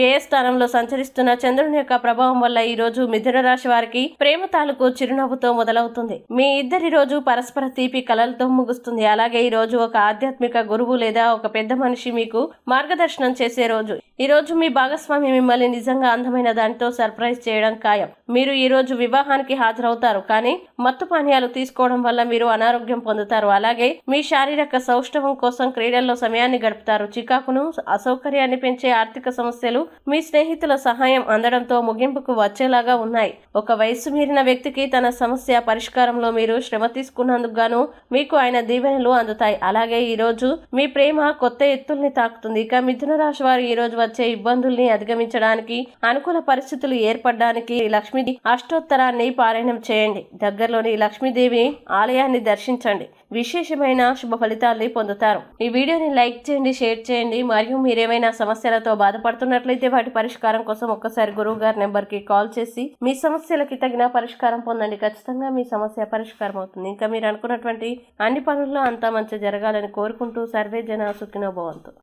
వ్యయస్థానంలో సంచరిస్తున్న చంద్రుని యొక్క ప్రభావం వల్ల ఈ రోజు మిథున రాశి వారికి ప్రేమ తాలూకు చిరునవ్వుతో మొదలవుతుంది. మీ ఇద్దరి రోజు పరస్పర తీపి కలలతో ముగుస్తుంది. అలాగే ఈ రోజు ఒక ఆధ్యాత్మిక గురువు లేదా ఒక పెద్ద మనిషి మీకు మార్గదర్శనం చేసే రోజు. ఈ రోజు మీ భాగస్వామి మిమ్మల్ని నిజంగా అందమైన దానితో సర్ప్రైజ్ చేయడం ఖాయం. మీరు ఈ రోజు వివాహానికి హాజరవుతారు. కానీ మత్తు పానీయాలు తీసుకోవడం వల్ల మీరు అనారోగ్యం పొందుతారు. అలాగే మీ శారీరక సౌష్ఠవం కోసం క్రీడల్లో సమయాన్ని గడుపుతారు. చికాకును అసౌకర్యాన్ని పెంచే ఆర్థిక సమస్య సమస్యలు మీ స్నేహితుల సహాయం అందడంతో ముగింపుకు వచ్చేలాగా ఉన్నాయి. ఒక వయస్సు మీరిన వ్యక్తికి తన సమస్య పరిష్కారంలో మీరు శ్రమ తీసుకున్నందుకు గాను మీకు ఆయన దీవెనలు అందుతాయి. అలాగే ఈ రోజు మీ ప్రేమ కొత్త ఎత్తుల్ని తాకుతుంది. ఇక మిథున రాశి వారు ఈ రోజు వచ్చే ఇబ్బందుల్ని అధిగమించడానికి అనుకూల పరిస్థితులు ఏర్పడడానికి లక్ష్మీ అష్టోత్తరాన్ని పారాయణం చేయండి. దగ్గరలోని లక్ష్మీదేవి ఆలయాన్ని దర్శించండి. విశేషమైన శుభ ఫలితాల్ని పొందుతారు. ఈ వీడియోని లైక్ చేయండి షేర్ చేయండి. మరియు మీరేమైనా సమస్యలతో బాధపడుతున్నట్లయితే వాటి పరిష్కారం కోసం ఒక్కసారి గురువు గారి నెంబర్కి కాల్ చేసి మీ సమస్యలకి తగిన పరిష్కారం పొందండి. ఖచ్చితంగా మీ సమస్య పరిష్కారం అవుతుంది ఇంకా మీరు అనుకున్నటువంటి అన్ని పనుల్లో అంతా మంచి జరగాలని కోరుకుంటూ సర్వే జన సుఖినో భవంతు.